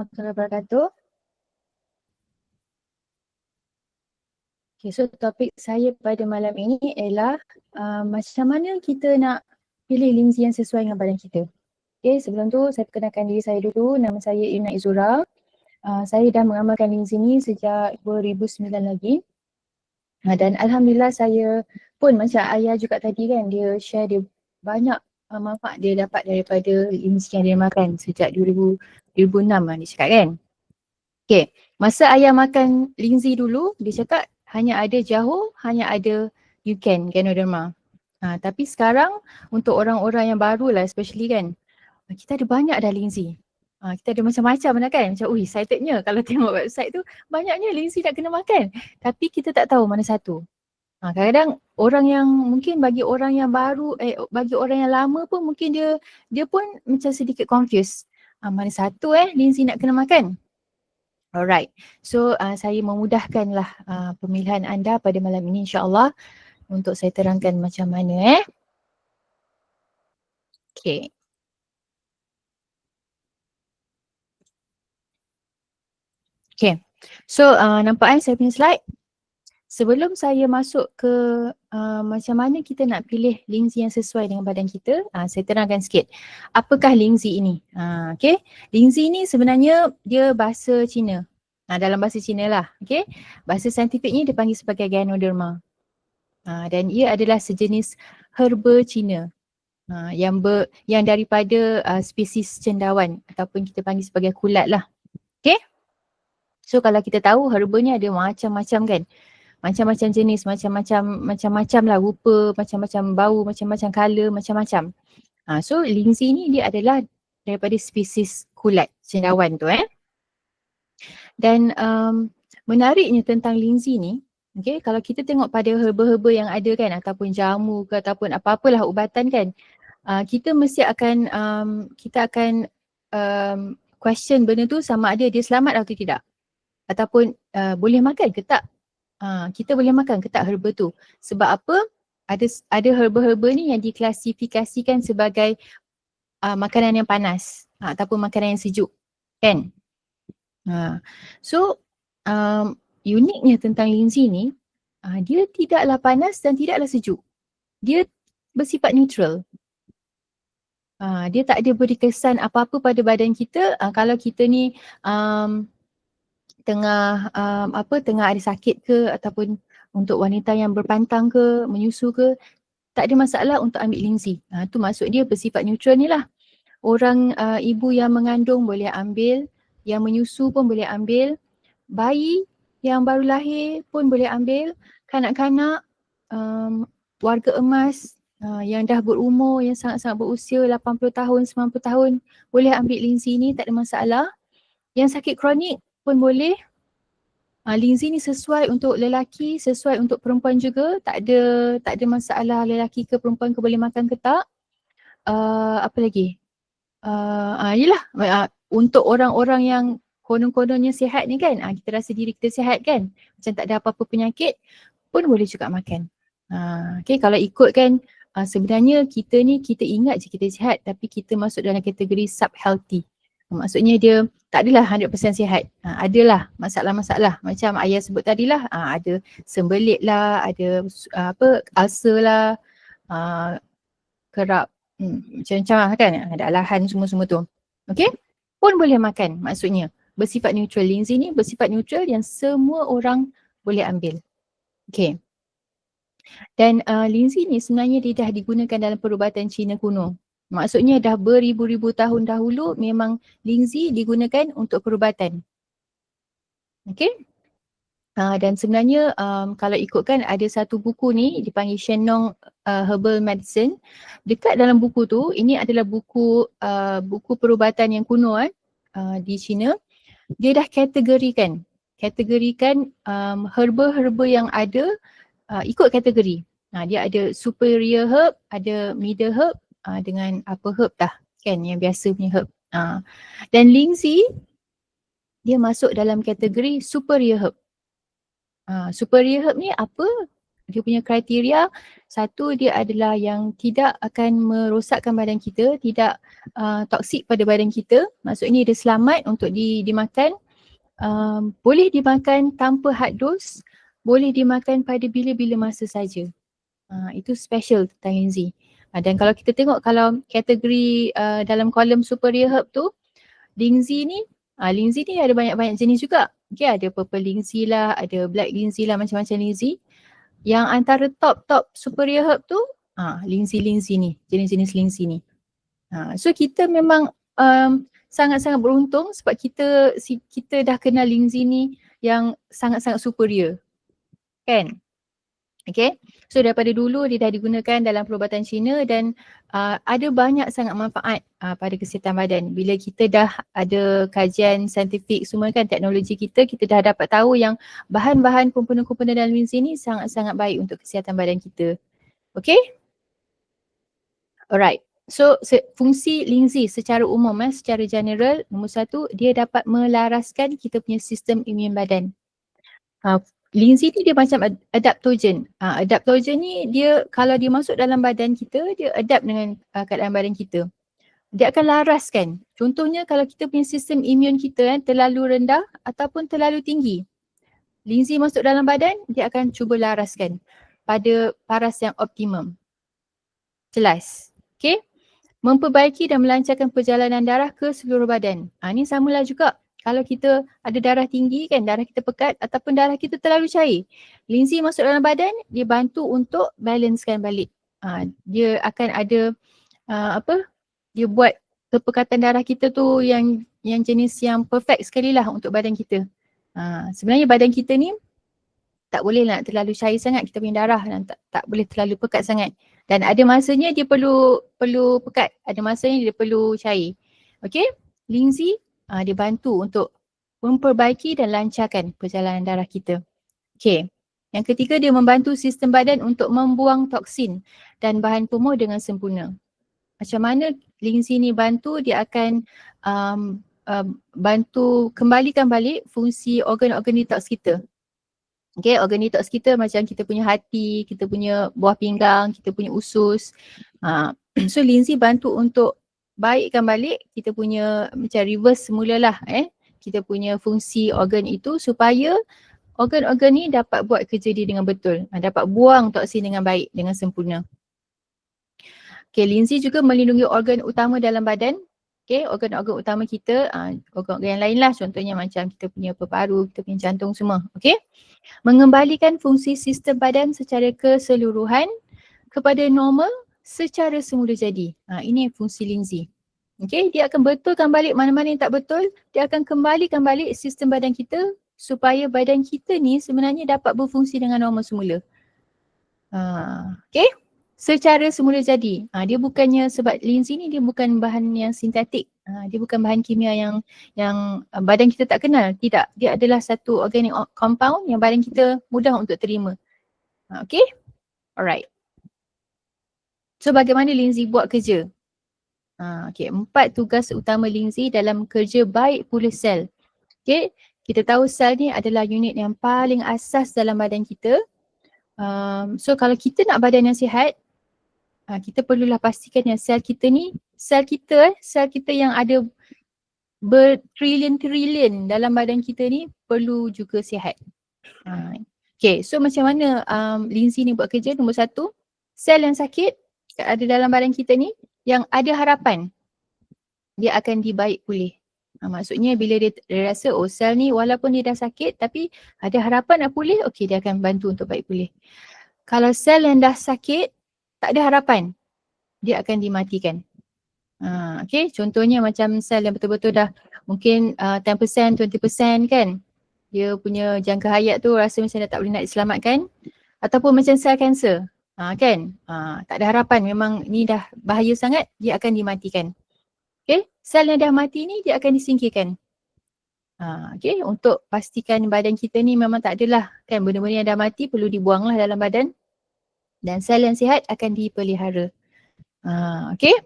warahmatullahi wabarakatuh. Okay, so topik saya pada malam ini ialah uh, macam mana kita nak pilih linzi yang sesuai dengan badan kita. Okay, sebelum tu saya perkenalkan diri saya dulu. Nama saya Ina Izura. Uh, saya dah mengamalkan linzi ni sejak 2009 lagi. Uh, dan Alhamdulillah saya pun macam ayah juga tadi kan, dia share dia banyak uh, manfaat dia dapat daripada linzi yang dia makan sejak 2000, 2006 lah dia cakap kan. Okay, masa ayah makan linzi dulu, dia cakap hanya ada jahu, hanya ada you can ganoderma. Ha, tapi sekarang untuk orang-orang yang baru lah especially kan, kita ada banyak dah linzi. Ha, kita ada macam-macam lah kan, macam ui excitednya kalau tengok website tu banyaknya linzi nak kena makan. Tapi kita tak tahu mana satu. Ha, kadang-kadang orang yang mungkin bagi orang yang baru, eh bagi orang yang lama pun mungkin dia dia pun macam sedikit confused. Ha, mana satu eh linzi nak kena makan. Alright, so uh, saya memudahkanlah uh, pemilihan anda pada malam ini insyaAllah untuk saya terangkan macam mana eh. Okay. Okay, so uh, nampak eh saya punya slide? Sebelum saya masuk ke uh, macam mana kita nak pilih linzi yang sesuai dengan badan kita, uh, saya terangkan sikit. Apakah linzi ini? Uh, okay, linzi ini sebenarnya dia bahasa Cina. Uh, dalam bahasa Cina lah. Okay, bahasa saintifiknya dipanggil sebagai Ganoderma. Uh, dan ia adalah sejenis herba Cina. Uh, yang ber, yang daripada uh, spesies cendawan ataupun kita panggil sebagai kulat lah. Okay. So kalau kita tahu herbanya ada macam-macam kan macam-macam jenis, macam-macam macam-macam lah rupa, macam-macam bau, macam-macam color, macam-macam. Ha, so linzi ni dia adalah daripada spesies kulat cendawan tu eh. Dan um, menariknya tentang linzi ni, okay, kalau kita tengok pada herba-herba yang ada kan ataupun jamu ke ataupun apa-apalah ubatan kan, uh, kita mesti akan, um, kita akan um, question benda tu sama ada dia selamat atau tidak. Ataupun uh, boleh makan ke tak Ha, kita boleh makan ke tak herba tu? Sebab apa? Ada ada herba-herba ni yang diklasifikasikan sebagai uh, makanan yang panas uh, ataupun makanan yang sejuk. Kan? Ha. So, um, uniknya tentang linzi ni, uh, dia tidaklah panas dan tidaklah sejuk. Dia bersifat neutral. Uh, dia tak ada beri kesan apa-apa pada badan kita uh, kalau kita ni um, tengah um, apa tengah ada sakit ke ataupun untuk wanita yang berpantang ke menyusu ke tak ada masalah untuk ambil linzi. Ha tu maksud dia bersifat neutral ni lah. Orang uh, ibu yang mengandung boleh ambil, yang menyusu pun boleh ambil, bayi yang baru lahir pun boleh ambil, kanak-kanak um, warga emas uh, yang dah berumur yang sangat-sangat berusia 80 tahun, 90 tahun boleh ambil linzi ni tak ada masalah. Yang sakit kronik pun boleh. Uh, linzi ni sesuai untuk lelaki, sesuai untuk perempuan juga. Tak ada tak ada masalah lelaki ke perempuan ke boleh makan ke tak. Uh, apa lagi? Uh, uh, yelah, uh, untuk orang-orang yang konon-kononnya sihat ni kan, uh, kita rasa diri kita sihat kan, macam tak ada apa-apa penyakit pun boleh juga makan. Uh, okay, kalau ikut kan uh, sebenarnya kita ni kita ingat je kita sihat tapi kita masuk dalam kategori sub healthy. Maksudnya dia tak adalah 100% sihat. Ha, adalah masalah-masalah macam ayah sebut tadi lah. Ha, ada sembelit lah, ada uh, apa ulcer lah, uh, kerap hmm, macam-macam lah kan. Ada alahan semua-semua tu. Okay? Pun boleh makan maksudnya. Bersifat neutral. Linzi ni bersifat neutral yang semua orang boleh ambil. Okay. Dan uh, linzi ni sebenarnya dia dah digunakan dalam perubatan Cina kuno. Maksudnya dah beribu-ribu tahun dahulu memang linzi digunakan untuk perubatan. Okay. Uh, dan sebenarnya um, kalau ikutkan ada satu buku ni dipanggil Shenong uh, Herbal Medicine. Dekat dalam buku tu, ini adalah buku uh, buku perubatan yang kuno eh, uh, di China. Dia dah kategorikan, kategorikan um, herba-herba yang ada uh, ikut kategori. Nah, dia ada superior herb, ada middle herb, uh, dengan apa herb dah kan yang biasa punya herb. Uh. Dan linzi dia masuk dalam kategori superior herb. Uh, superior herb ni apa? dia punya kriteria satu dia adalah yang tidak akan merosakkan badan kita, tidak uh, toksik pada badan kita. Maksudnya dia selamat untuk di, dimakan. Um, boleh dimakan tanpa hard dose, boleh dimakan pada bila-bila masa saja. Uh, itu special tentang. Uh, dan kalau kita tengok kalau kategori uh, dalam kolom superior herb tu, linzi ni, uh, linzi ni ada banyak-banyak jenis juga. Okay, ada purple linzi lah, ada black linzi lah, macam-macam linzi. Yang antara top-top superior herb tu, uh, linzi-linzi ni, jenis-jenis linzi ni. Uh, so kita memang um, sangat-sangat beruntung sebab kita si, kita dah kenal linzi ni yang sangat-sangat superior. Kan? Okay, so daripada dulu dia dah digunakan dalam perubatan Cina dan uh, ada banyak sangat manfaat uh, pada kesihatan badan. Bila kita dah ada kajian saintifik semua kan teknologi kita, kita dah dapat tahu yang bahan-bahan komponen-komponen dalam linzi ni sangat-sangat baik untuk kesihatan badan kita. Okay? Alright. So se- fungsi linzi secara umum eh, secara general nombor satu dia dapat melaraskan kita punya sistem imun badan. Uh, Linzi ni dia macam adaptogen. Uh, adaptogen ni dia kalau dia masuk dalam badan kita, dia adapt dengan uh, keadaan badan kita. Dia akan laraskan. Contohnya kalau kita punya sistem imun kita kan terlalu rendah ataupun terlalu tinggi. Linzi masuk dalam badan, dia akan cuba laraskan pada paras yang optimum. Jelas? Okay? Memperbaiki dan melancarkan perjalanan darah ke seluruh badan. Ha, ini samalah juga kalau kita ada darah tinggi kan, darah kita pekat ataupun darah kita terlalu cair. Linzi masuk dalam badan, dia bantu untuk balancekan balik. Uh, dia akan ada uh, apa? Dia buat kepekatan darah kita tu yang yang jenis yang perfect sekali lah untuk badan kita. Uh, sebenarnya badan kita ni tak boleh nak terlalu cair sangat kita punya darah dan tak, tak boleh terlalu pekat sangat. Dan ada masanya dia perlu perlu pekat, ada masanya dia perlu cair. Okay, Linzi uh, dia bantu untuk memperbaiki dan lancarkan perjalanan darah kita. Okay. Yang ketiga dia membantu sistem badan untuk membuang toksin dan bahan pemuh dengan sempurna. Macam mana linzi ni bantu dia akan um, um, bantu kembalikan balik fungsi organ-organ detox kita. Okay, organ detox kita macam kita punya hati, kita punya buah pinggang, kita punya usus. Uh, so linzi bantu untuk baikkan balik kita punya macam reverse semula lah eh. Kita punya fungsi organ itu supaya organ-organ ni dapat buat kerja dia dengan betul. Ha, dapat buang toksin dengan baik dengan sempurna. Okay, linzi juga melindungi organ utama dalam badan. Okay, organ-organ utama kita, uh, organ-organ yang lain lah. Contohnya macam kita punya paru, kita punya jantung semua. Okay, mengembalikan fungsi sistem badan secara keseluruhan kepada normal secara semula jadi. Ha, ini fungsi linzi. Okay, dia akan betulkan balik mana-mana yang tak betul. Dia akan kembalikan balik sistem badan kita supaya badan kita ni sebenarnya dapat berfungsi dengan normal semula. Ha, okay, secara semula jadi. Ha, dia bukannya sebab linzi ni dia bukan bahan yang sintetik. Ha, dia bukan bahan kimia yang yang badan kita tak kenal. Tidak, dia adalah satu organic compound yang badan kita mudah untuk terima. Ha, okay, alright. So bagaimana Lindsay buat kerja? Ha, okay, empat tugas utama Lindsay dalam kerja baik pula sel. Okay, kita tahu sel ni adalah unit yang paling asas dalam badan kita. Um, so kalau kita nak badan yang sihat, uh, kita perlulah pastikan yang sel kita ni, sel kita, sel kita yang ada bertrilion-trilion dalam badan kita ni perlu juga sihat. Uh, okay, so macam mana um, Lindsay ni buat kerja? Nombor satu, sel yang sakit ada dalam badan kita ni yang ada harapan dia akan dibaik pulih. Ha, maksudnya bila dia, dia rasa oh sel ni walaupun dia dah sakit tapi ada harapan nak pulih, okey dia akan bantu untuk baik pulih. Kalau sel yang dah sakit tak ada harapan, dia akan dimatikan. Ha, okay, contohnya macam sel yang betul-betul dah mungkin uh, 10%, 20% kan. Dia punya jangka hayat tu rasa macam dah tak boleh nak diselamatkan. Ataupun macam sel kanser. Ha, kan? Ha, tak ada harapan memang ni dah bahaya sangat dia akan dimatikan. Okay, sel yang dah mati ni dia akan disingkirkan. Ha, okay, untuk pastikan badan kita ni memang tak adalah kan benda-benda yang dah mati perlu dibuanglah dalam badan dan sel yang sihat akan dipelihara. Ha, okay.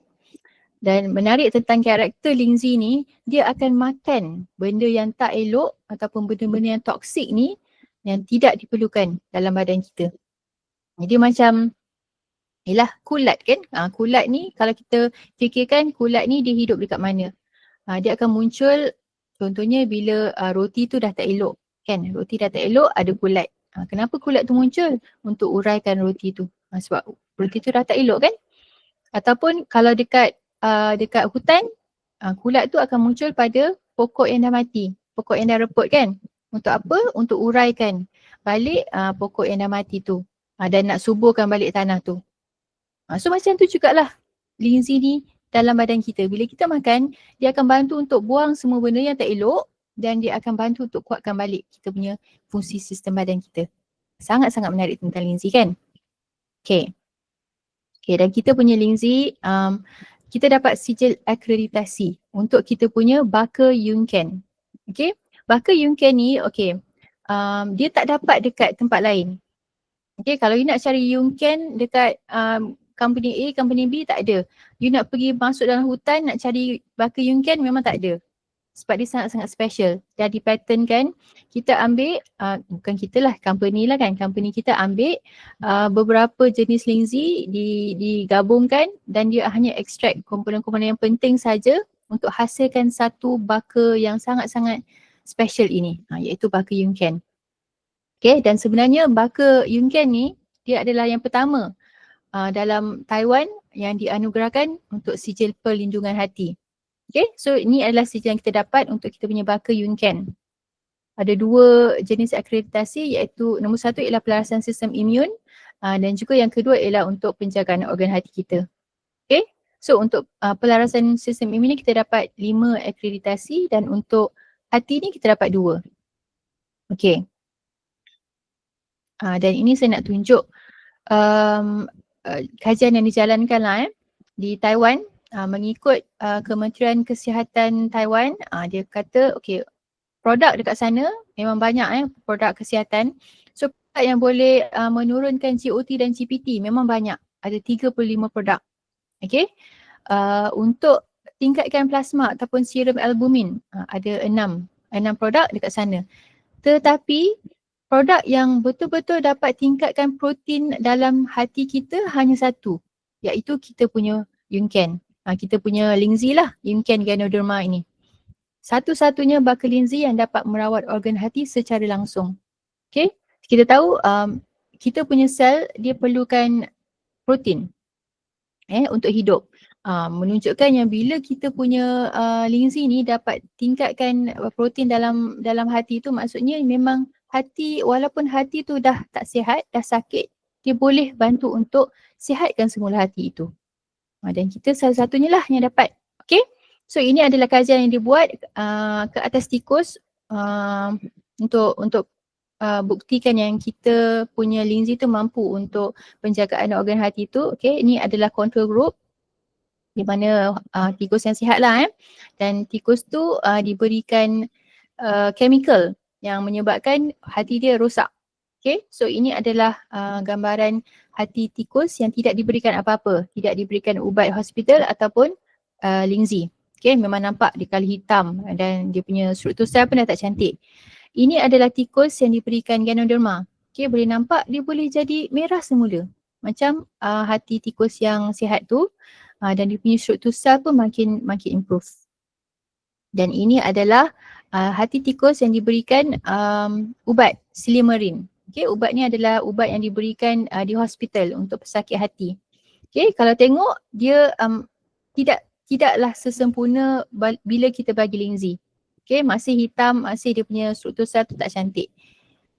Dan menarik tentang karakter Lindsay ni, dia akan makan benda yang tak elok ataupun benda-benda yang toksik ni yang tidak diperlukan dalam badan kita. Jadi macam Yelah kulat kan, ha, kulat ni kalau kita fikirkan kulat ni dia hidup dekat mana. Ha, dia akan muncul contohnya bila uh, roti tu dah tak elok kan, roti dah tak elok ada kulat. Ha, kenapa kulat tu muncul? Untuk uraikan roti tu. Ha, sebab roti tu dah tak elok kan. Ataupun kalau dekat uh, dekat hutan, uh, kulat tu akan muncul pada pokok yang dah mati, pokok yang dah reput kan. Untuk apa? Untuk uraikan balik uh, pokok yang dah mati tu. Uh, dan nak suburkan balik tanah tu. Ha, so macam tu jugalah linzi ni dalam badan kita. Bila kita makan, dia akan bantu untuk buang semua benda yang tak elok dan dia akan bantu untuk kuatkan balik kita punya fungsi sistem badan kita. Sangat-sangat menarik tentang linzi kan? Okay. Okay dan kita punya linzi, um, kita dapat sijil akreditasi untuk kita punya Baka Yunken. Okay. Baka Yunken ni, okay. Um, dia tak dapat dekat tempat lain. Okay, kalau you nak cari Yunken dekat um, company A, company B tak ada. You nak pergi masuk dalam hutan nak cari baka yungken memang tak ada. Sebab dia sangat-sangat special. Dah di pattern kan, kita ambil, uh, bukan kita lah, company lah kan. Company kita ambil uh, beberapa jenis linzi di, digabungkan dan dia hanya extract komponen-komponen yang penting saja untuk hasilkan satu baka yang sangat-sangat special ini. Uh, iaitu baka yungken. Okay, dan sebenarnya baka yungken ni dia adalah yang pertama uh, dalam Taiwan yang dianugerahkan untuk sijil perlindungan hati. Okay, so ini adalah sijil yang kita dapat untuk kita punya baka Yunken. Ada dua jenis akreditasi iaitu nombor satu ialah pelarasan sistem imun uh, dan juga yang kedua ialah untuk penjagaan organ hati kita. Okay, so untuk uh, pelarasan sistem imun ni kita dapat lima akreditasi dan untuk hati ni kita dapat dua. Okay. Uh, dan ini saya nak tunjuk um, uh, kajian yang dijalankan lah eh, di Taiwan. Uh, mengikut uh, Kementerian Kesihatan Taiwan. Uh, dia kata okay produk dekat sana memang banyak eh produk kesihatan. So produk yang boleh uh, menurunkan GOT dan GPT memang banyak. Ada 35 produk. Okay uh, untuk tingkatkan plasma ataupun serum albumin uh, ada 6 6 produk dekat sana. Tetapi produk yang betul-betul dapat tingkatkan protein dalam hati kita hanya satu iaitu kita punya Yunken. Ha, kita punya linzi lah Yunken Ganoderma ini. Satu-satunya bakal linzi yang dapat merawat organ hati secara langsung. Okay, kita tahu um, kita punya sel dia perlukan protein eh, untuk hidup. Uh, menunjukkan yang bila kita punya uh, linzi ni dapat tingkatkan protein dalam dalam hati tu maksudnya memang hati walaupun hati tu dah tak sihat, dah sakit, dia boleh bantu untuk sihatkan semula hati itu. Ha, dan kita salah satunya lah yang dapat. Okay. So ini adalah kajian yang dibuat uh, ke atas tikus uh, untuk untuk uh, buktikan yang kita punya linzi tu mampu untuk penjagaan organ hati tu. Okay. Ini adalah control group di mana uh, tikus yang sihat lah eh. Dan tikus tu uh, diberikan uh, chemical yang menyebabkan hati dia rosak. Okay, so ini adalah uh, gambaran hati tikus yang tidak diberikan apa-apa, tidak diberikan ubat hospital ataupun uh, linzi. Okay, memang nampak dia kali hitam dan dia punya struktur sel pun dah tak cantik. Ini adalah tikus yang diberikan ganoderma. Okay, boleh nampak dia boleh jadi merah semula. Macam uh, hati tikus yang sihat tu uh, dan dia punya struktur sel pun makin makin improve. Dan ini adalah uh, hati tikus yang diberikan um, ubat silimarin. Okay, ubat ni adalah ubat yang diberikan uh, di hospital untuk pesakit hati. Okay, kalau tengok dia um, tidak tidaklah sesempurna bila kita bagi linzi. Okay, masih hitam, masih dia punya struktur sel tu tak cantik.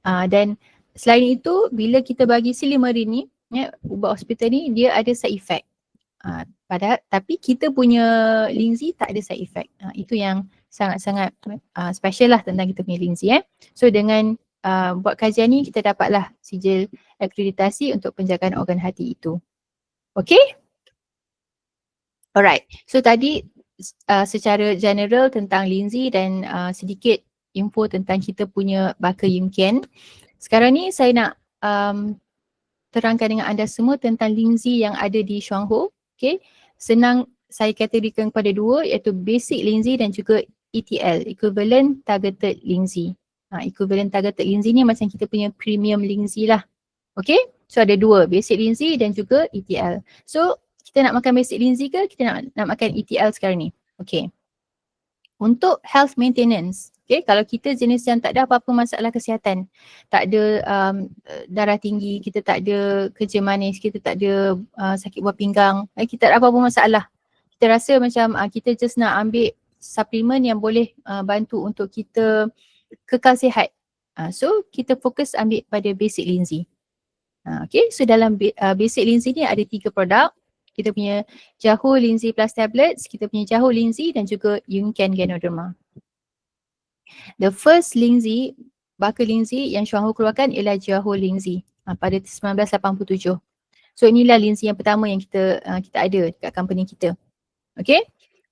Uh, dan selain itu, bila kita bagi silimarin ni, ya, ubat hospital ni, dia ada side effect. Uh, pada, tapi kita punya linzi tak ada side effect. Uh, itu yang sangat-sangat uh, special lah tentang kita punya linzi eh. So dengan uh, buat kajian ni kita dapatlah sijil akreditasi untuk penjagaan organ hati itu. Okay? Alright. So tadi uh, secara general tentang linzi dan uh, sedikit info tentang kita punya baka yungkian. Sekarang ni saya nak um, terangkan dengan anda semua tentang linzi yang ada di Shuangho. Okay? Senang saya kategorikan kepada dua iaitu basic linzi dan juga ETL, equivalent targeted linzi. Ha, equivalent targeted linzi ni macam kita punya premium linzi lah. Okay? So ada dua, basic linzi dan juga ETL. So kita nak makan basic linzi ke kita nak nak makan ETL sekarang ni? Okay. Untuk health maintenance, okay, kalau kita jenis yang tak ada apa-apa masalah kesihatan, tak ada um, darah tinggi, kita tak ada kerja manis, kita tak ada uh, sakit buah pinggang, eh, kita tak ada apa-apa masalah. Kita rasa macam uh, kita just nak ambil suplemen yang boleh uh, bantu untuk kita kekal sihat. Uh, so kita fokus ambil pada basic linzi. Uh, okay, so dalam uh, basic linzi ni ada tiga produk kita punya Jahu Linzi Plus Tablets, kita punya Jahu Linzi dan juga Yunken Ganoderma. The first Linzi, bakal Linzi yang Xuanhu keluarkan ialah Jahu Linzi uh, pada 1987. So inilah Linzi yang pertama yang kita uh, kita ada dekat company kita. Okay.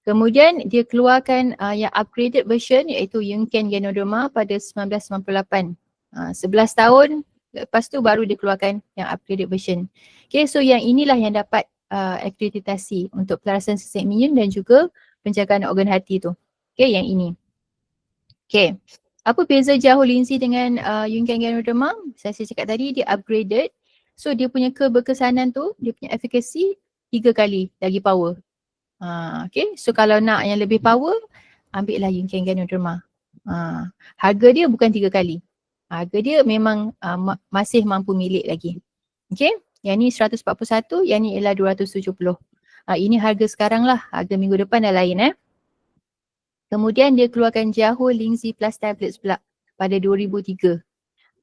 Kemudian dia keluarkan uh, yang upgraded version iaitu Yunken Ganoderma pada 1998. Uh, 11 tahun lepas tu baru dia keluarkan yang upgraded version. Okay so yang inilah yang dapat uh, akreditasi untuk pelarasan sistem imun dan juga penjagaan organ hati tu. Okay, yang ini. Okay, apa beza jauh linsi dengan uh, Yunkan Ganoderma? Saya, saya cakap tadi dia upgraded. So dia punya keberkesanan tu, dia punya efficacy tiga kali lagi power. Uh, okay, so kalau nak yang lebih power, ambil lah Yunkan Ganoderma. Uh, harga dia bukan tiga kali. Harga dia memang uh, ma- masih mampu milik lagi. Okay. Yang ni 141, yang ni ialah 270. Uh, ah, ini harga sekarang lah, harga minggu depan dah lain eh. Kemudian dia keluarkan Jahu Linzi Plus Tablets pula pada 2003.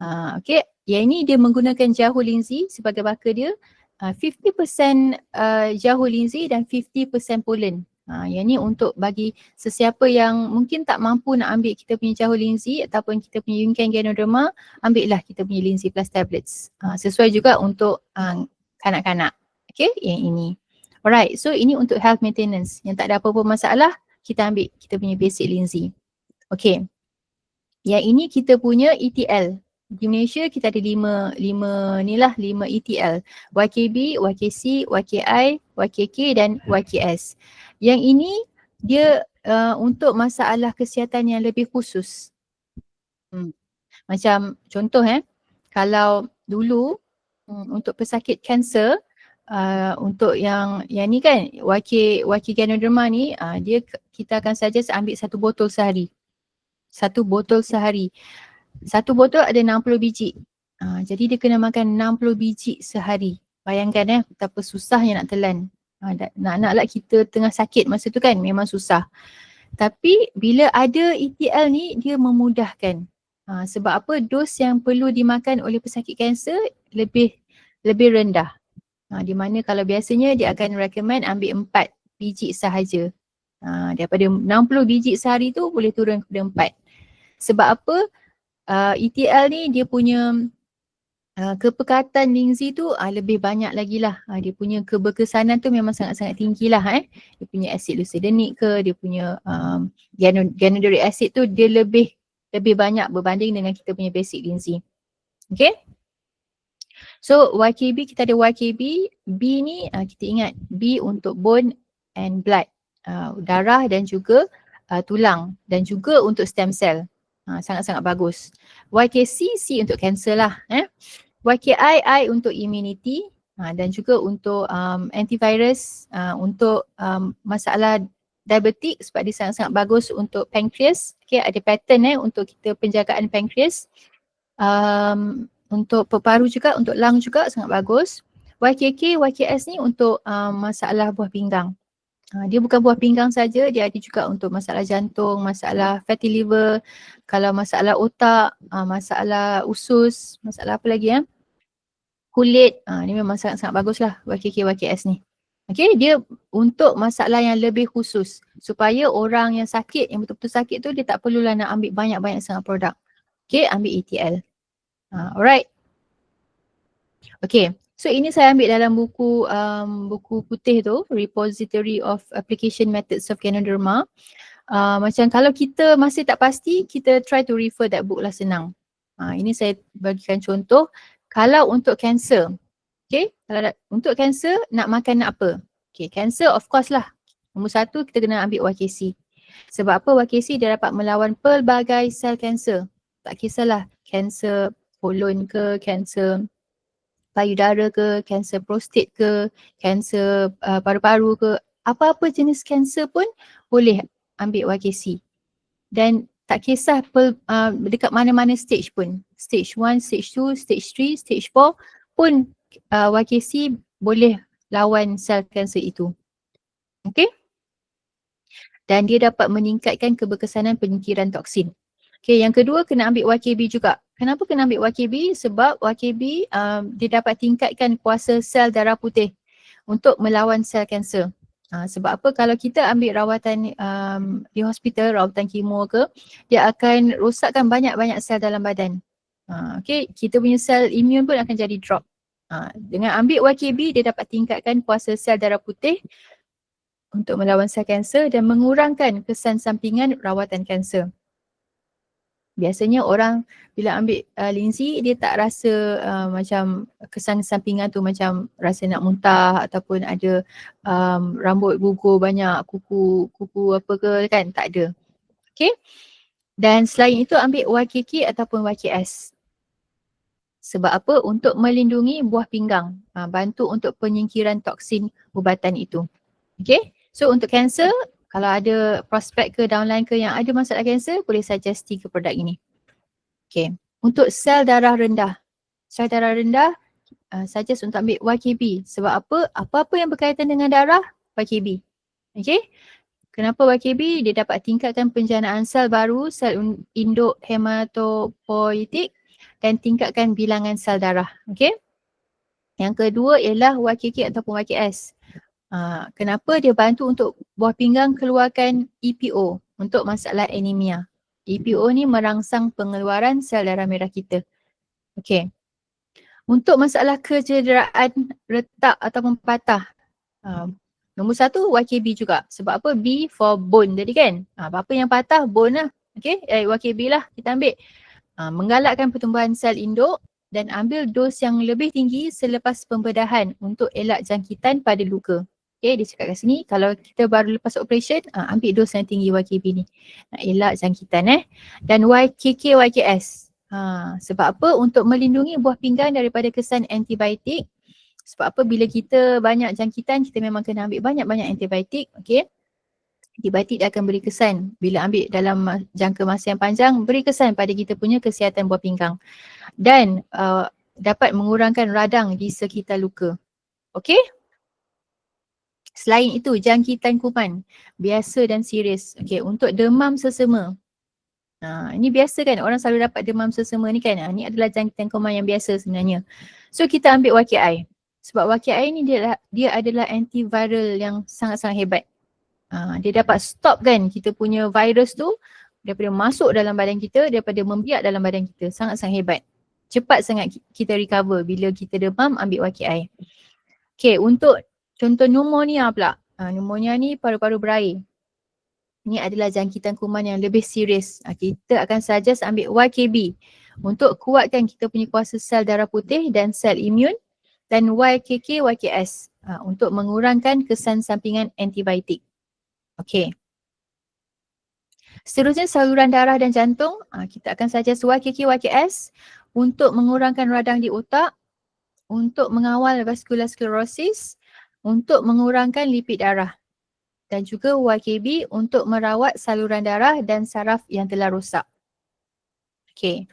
Uh, okay, yang ini dia menggunakan Jahu Linzi sebagai bakar dia. Uh, 50% uh, Linzi dan 50% pollen. Ha, yang ni untuk bagi sesiapa yang mungkin tak mampu nak ambil kita punya Jahu Linzi ataupun kita punya Yunken Ganoderma, ambillah kita punya Linzi Plus Tablets. Ha, sesuai juga untuk uh, kanak-kanak. Okay, yang ini. Alright, so ini untuk health maintenance. Yang tak ada apa-apa masalah, kita ambil kita punya basic Linzi. Okay. Yang ini kita punya ETL. Di Malaysia kita ada lima, lima ni lah, lima ETL. YKB, YKC, YKI, YKK dan YKS. Yang ini dia uh, untuk masalah kesihatan yang lebih khusus. Hmm. Macam contoh eh, kalau dulu um, untuk pesakit kanser, uh, untuk yang yang ni kan YK YK Ganoderma ni uh, dia kita akan saja ambil satu botol sehari. Satu botol sehari. Satu botol ada 60 biji. Uh, jadi dia kena makan 60 biji sehari. Bayangkan eh betapa susahnya nak telan. Uh, nak-nak lah kita tengah sakit masa tu kan memang susah. Tapi bila ada ETL ni dia memudahkan. Uh, sebab apa dos yang perlu dimakan oleh pesakit kanser lebih lebih rendah. Uh, di mana kalau biasanya dia akan recommend ambil 4 biji sahaja. Uh, daripada 60 biji sehari tu boleh turun kepada 4. Sebab apa? Uh, ETL ni dia punya uh, kepekatan linzi tu uh, lebih banyak lagi lah. Uh, dia punya keberkesanan tu memang sangat-sangat tinggi lah eh. Dia punya acid lucidinic ke, dia punya um, ganodoric acid tu dia lebih lebih banyak berbanding dengan kita punya basic linzi. Okay. So YKB kita ada YKB, B ni uh, kita ingat B untuk bone and blood, uh, darah dan juga uh, tulang dan juga untuk stem cell. Ha, sangat-sangat bagus. YKC, C untuk cancer lah. Eh. YKI, I untuk immunity ha, dan juga untuk um, antivirus uh, untuk um, masalah diabetik sebab dia sangat-sangat bagus untuk pancreas. Okay, ada pattern eh untuk kita penjagaan pancreas. Um, untuk peparu juga, untuk lung juga sangat bagus. YKK, YKS ni untuk um, masalah buah pinggang. Uh, dia bukan buah pinggang saja, dia ada juga untuk masalah jantung, masalah fatty liver, kalau masalah otak, uh, masalah usus, masalah apa lagi ya? Kulit, uh, ni memang sangat-sangat baguslah YKK YKS ni. Okay, dia untuk masalah yang lebih khusus supaya orang yang sakit, yang betul-betul sakit tu dia tak perlulah nak ambil banyak-banyak sangat produk. Okay, ambil ETL. Alright. Okay, So ini saya ambil dalam buku um, buku putih tu, Repository of Application Methods of Ganoderma. Uh, macam kalau kita masih tak pasti, kita try to refer that book lah senang. Uh, ini saya bagikan contoh. Kalau untuk cancer, okay, kalau nak, untuk cancer nak makan nak apa? Okay, cancer of course lah. Nombor satu kita kena ambil YKC. Sebab apa YKC dia dapat melawan pelbagai sel cancer. Tak kisahlah cancer kolon ke, cancer payudara ke, kanser prostat ke, kanser uh, paru-paru ke, apa-apa jenis kanser pun boleh ambil YKC. Dan tak kisah per, uh, dekat mana-mana stage pun. Stage 1, stage 2, stage 3, stage 4 pun uh, YKC boleh lawan sel kanser itu. Okay? Dan dia dapat meningkatkan keberkesanan penyingkiran toksin. Okay, yang kedua kena ambil YKB juga. Kenapa kena ambil YKB? Sebab YKB um, dia dapat tingkatkan kuasa sel darah putih untuk melawan sel kanser. Uh, sebab apa kalau kita ambil rawatan um, di hospital, rawatan kemo ke, dia akan rosakkan banyak-banyak sel dalam badan. Uh, okay, kita punya sel imun pun akan jadi drop. Uh, dengan ambil YKB, dia dapat tingkatkan kuasa sel darah putih untuk melawan sel kanser dan mengurangkan kesan sampingan rawatan kanser biasanya orang bila ambil uh, linsi dia tak rasa uh, macam kesan sampingan tu macam rasa nak muntah ataupun ada um, rambut gugur banyak kuku kuku apa ke kan tak ada. Okay. Dan selain itu ambil YKK ataupun YKS. Sebab apa? Untuk melindungi buah pinggang. Uh, bantu untuk penyingkiran toksin ubatan itu. Okay. So untuk kanser kalau ada prospek ke downline ke yang ada masalah kanser, boleh suggest tiga produk ini. Okay. Untuk sel darah rendah. Sel darah rendah, uh, suggest untuk ambil YKB. Sebab apa? Apa-apa yang berkaitan dengan darah, YKB. Okay. Kenapa YKB? Dia dapat tingkatkan penjanaan sel baru, sel induk hematopoietik dan tingkatkan bilangan sel darah. Okay. Yang kedua ialah YKK ataupun YKS. Uh, kenapa dia bantu untuk buah pinggang keluarkan EPO untuk masalah anemia. EPO ni merangsang pengeluaran sel darah merah kita. Okay. Untuk masalah kecederaan retak ataupun patah. Uh, nombor satu YKB juga. Sebab apa? B for bone tadi kan. Uh, apa-apa yang patah bone lah. Okay. Eh, YKB lah kita ambil. Uh, menggalakkan pertumbuhan sel induk dan ambil dos yang lebih tinggi selepas pembedahan untuk elak jangkitan pada luka. Okay, dia cakap kat sini kalau kita baru lepas operation, uh, ambil dos yang tinggi YKB ni. Nak elak jangkitan eh. Dan YKK, YKS. Ha, sebab apa? Untuk melindungi buah pinggang daripada kesan antibiotik. Sebab apa? Bila kita banyak jangkitan, kita memang kena ambil banyak-banyak antibiotik. Okay. Antibiotik dia akan beri kesan. Bila ambil dalam jangka masa yang panjang, beri kesan pada kita punya kesihatan buah pinggang. Dan uh, dapat mengurangkan radang di sekitar luka. Okay. Selain itu, jangkitan kuman biasa dan serius. Okay, untuk demam sesama. Ha, ini biasa kan orang selalu dapat demam sesama ni kan. Ha, ini adalah jangkitan kuman yang biasa sebenarnya. So kita ambil WKI. Sebab WKI ni dia, dia adalah antiviral yang sangat-sangat hebat. Ha, dia dapat stop kan kita punya virus tu daripada masuk dalam badan kita, daripada membiak dalam badan kita. Sangat-sangat hebat. Cepat sangat kita recover bila kita demam ambil WKI. Okay, untuk Contoh pneumonia pula. Uh, pneumonia ni paru-paru berair. Ini adalah jangkitan kuman yang lebih serius. Uh, kita akan suggest ambil YKB untuk kuatkan kita punya kuasa sel darah putih dan sel imun dan YKK, YKS uh, untuk mengurangkan kesan sampingan antibiotik. Okay. Seterusnya saluran darah dan jantung, uh, kita akan suggest YKK, YKS untuk mengurangkan radang di otak, untuk mengawal vascular sclerosis, untuk mengurangkan lipid darah dan juga YKB untuk merawat saluran darah dan saraf yang telah rosak. Okey.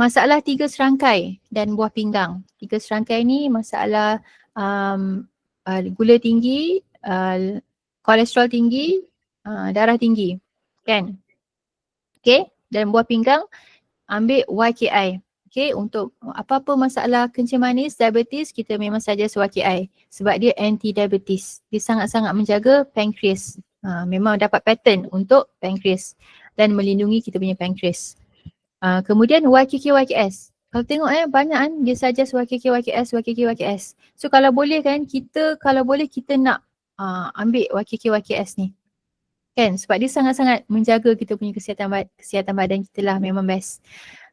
Masalah tiga serangkai dan buah pinggang. Tiga serangkai ni masalah um, uh, gula tinggi, uh, kolesterol tinggi, uh, darah tinggi. Kan? Okey. Dan buah pinggang ambil YKI. Okay, untuk apa-apa masalah kencing manis, diabetes, kita memang saja SWKI sebab dia anti-diabetes. Dia sangat-sangat menjaga pankreas. Ha, memang dapat pattern untuk pankreas dan melindungi kita punya pankreas. Ha, kemudian YKK, YKS. Kalau tengok eh, banyak kan dia saja YKK, YKS, YKK, YKS. So kalau boleh kan, kita kalau boleh kita nak uh, ambil YKK, YKS ni. Kan sebab dia sangat-sangat menjaga kita punya kesihatan, kesihatan badan kita lah memang best.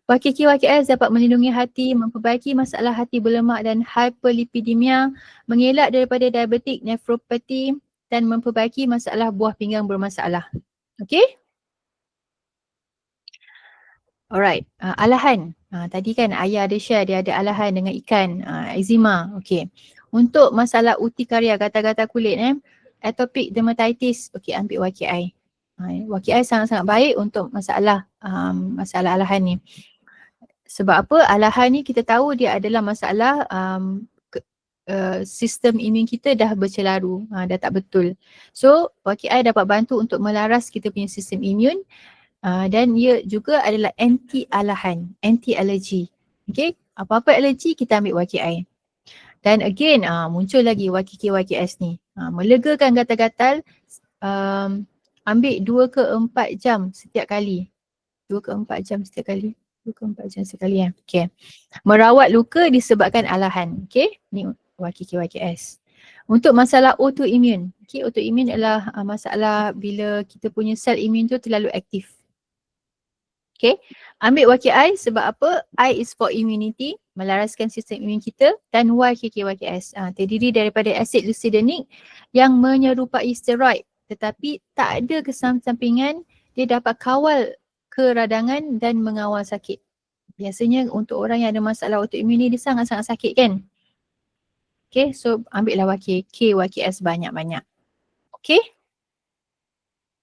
Wakiki YKS dapat melindungi hati, memperbaiki masalah hati berlemak dan hyperlipidemia, mengelak daripada diabetik, nefropati dan memperbaiki masalah buah pinggang bermasalah. Okey? Alright, uh, alahan. Uh, tadi kan ayah ada share dia ada alahan dengan ikan, uh, eczema. Okay. Untuk masalah urtikaria, gatal-gatal kulit eh, atopic dermatitis, okay ambil YKI. Uh, YKI sangat-sangat baik untuk masalah um, masalah alahan ni. Sebab apa? Alahan ni kita tahu dia adalah masalah um, ke, uh, sistem imun kita dah bercelaru, uh, dah tak betul. So YKI dapat bantu untuk melaras kita punya sistem imun Uh, dan ia juga adalah anti alahan, anti alergi. Okay, apa-apa alergi kita ambil YKI. Dan again, uh, muncul lagi YKK YKS ni. Uh, melegakan gatal-gatal, um, ambil 2 ke 4 jam setiap kali. 2 ke 4 jam setiap kali. 2 ke 4 jam setiap kali ya. Okay. Merawat luka disebabkan alahan. Okay, ni YKK YKS. Untuk masalah autoimmune. Okay, autoimmune adalah uh, masalah bila kita punya sel imun tu terlalu aktif. Okay, ambil YKI sebab apa? I is for immunity, melaraskan sistem imun kita dan YKK-YKS uh, terdiri daripada asid lucidinik yang menyerupai steroid tetapi tak ada kesampingan dia dapat kawal keradangan dan mengawal sakit. Biasanya untuk orang yang ada masalah autoimun ni dia sangat-sangat sakit kan? Okay, so ambillah YKK, YKS banyak-banyak. Okay.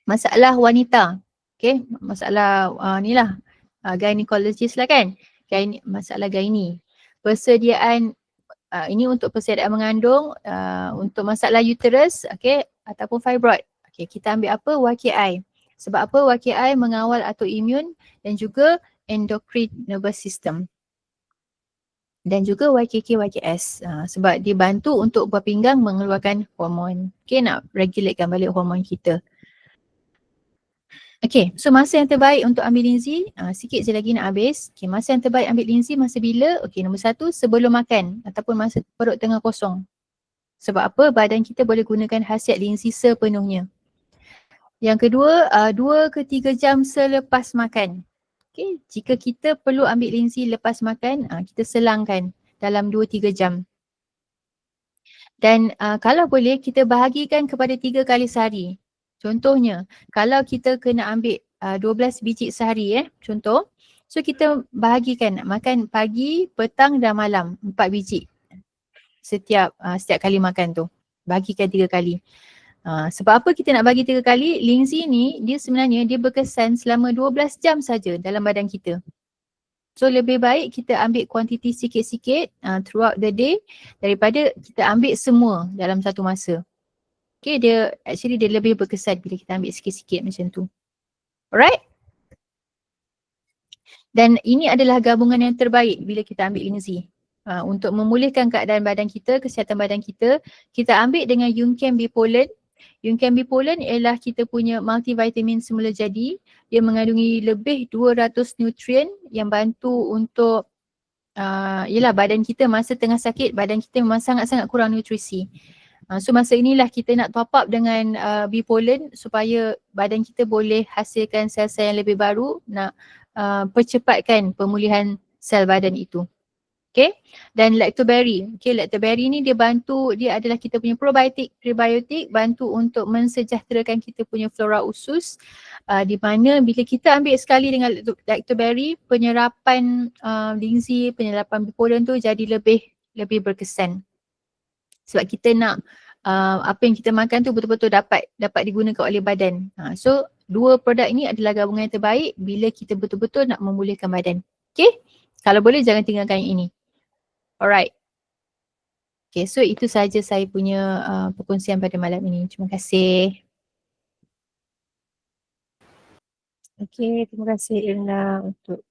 Masalah wanita. Okay, masalah uh, ni lah uh, gynecologist lah kan. Gyne, masalah gynae. Persediaan, uh, ini untuk persediaan mengandung, uh, untuk masalah uterus, okay, ataupun fibroid. Okay, kita ambil apa? YKI. Sebab apa? YKI mengawal autoimun dan juga endocrine nervous system. Dan juga YKK, YKS. Uh, sebab dia bantu untuk buah pinggang mengeluarkan hormon. Okay, nak regulatekan balik hormon kita. Okay, so masa yang terbaik untuk ambil linzi, uh, sikit je lagi nak habis. Okay, masa yang terbaik ambil linzi masa bila? Okay, nombor satu sebelum makan ataupun masa perut tengah kosong. Sebab apa? Badan kita boleh gunakan khasiat linzi sepenuhnya. Yang kedua, uh, dua ke tiga jam selepas makan. Okay, jika kita perlu ambil linzi lepas makan, uh, kita selangkan dalam dua tiga jam. Dan uh, kalau boleh kita bahagikan kepada tiga kali sehari. Contohnya, kalau kita kena ambil uh, 12 biji sehari eh, contoh. So kita bahagikan makan pagi, petang dan malam 4 biji setiap uh, setiap kali makan tu. Bagikan tiga kali. Uh, sebab apa kita nak bagi tiga kali? Linzi ni dia sebenarnya dia berkesan selama 12 jam saja dalam badan kita. So lebih baik kita ambil kuantiti sikit-sikit uh, throughout the day daripada kita ambil semua dalam satu masa. Okay, dia actually dia lebih berkesan bila kita ambil sikit-sikit macam tu. Alright? Dan ini adalah gabungan yang terbaik bila kita ambil linzi. Uh, untuk memulihkan keadaan badan kita, kesihatan badan kita, kita ambil dengan Yunchem Bipolen. Yunchem Bipolen ialah kita punya multivitamin semula jadi. Dia mengandungi lebih 200 nutrien yang bantu untuk uh, yelah badan kita masa tengah sakit, badan kita memang sangat-sangat kurang nutrisi. Uh, so masa inilah kita nak top up dengan uh, bipolen supaya badan kita boleh hasilkan sel-sel yang lebih baru nak uh, percepatkan pemulihan sel badan itu. Okay. Dan lactoberry. Okay, lactoberry ni dia bantu, dia adalah kita punya probiotik, prebiotik, bantu untuk mensejahterakan kita punya flora usus. Uh, di mana bila kita ambil sekali dengan lactoberry, penyerapan uh, linzi, penyerapan bipolen tu jadi lebih lebih berkesan sebab kita nak uh, apa yang kita makan tu betul-betul dapat dapat digunakan oleh badan. Uh, so dua produk ini adalah gabungan yang terbaik bila kita betul-betul nak memulihkan badan. Okay? Kalau boleh jangan tinggalkan yang ini. Alright. Okay, so itu saja saya punya uh, perkongsian pada malam ini. Terima kasih. Okay, terima kasih Irna untuk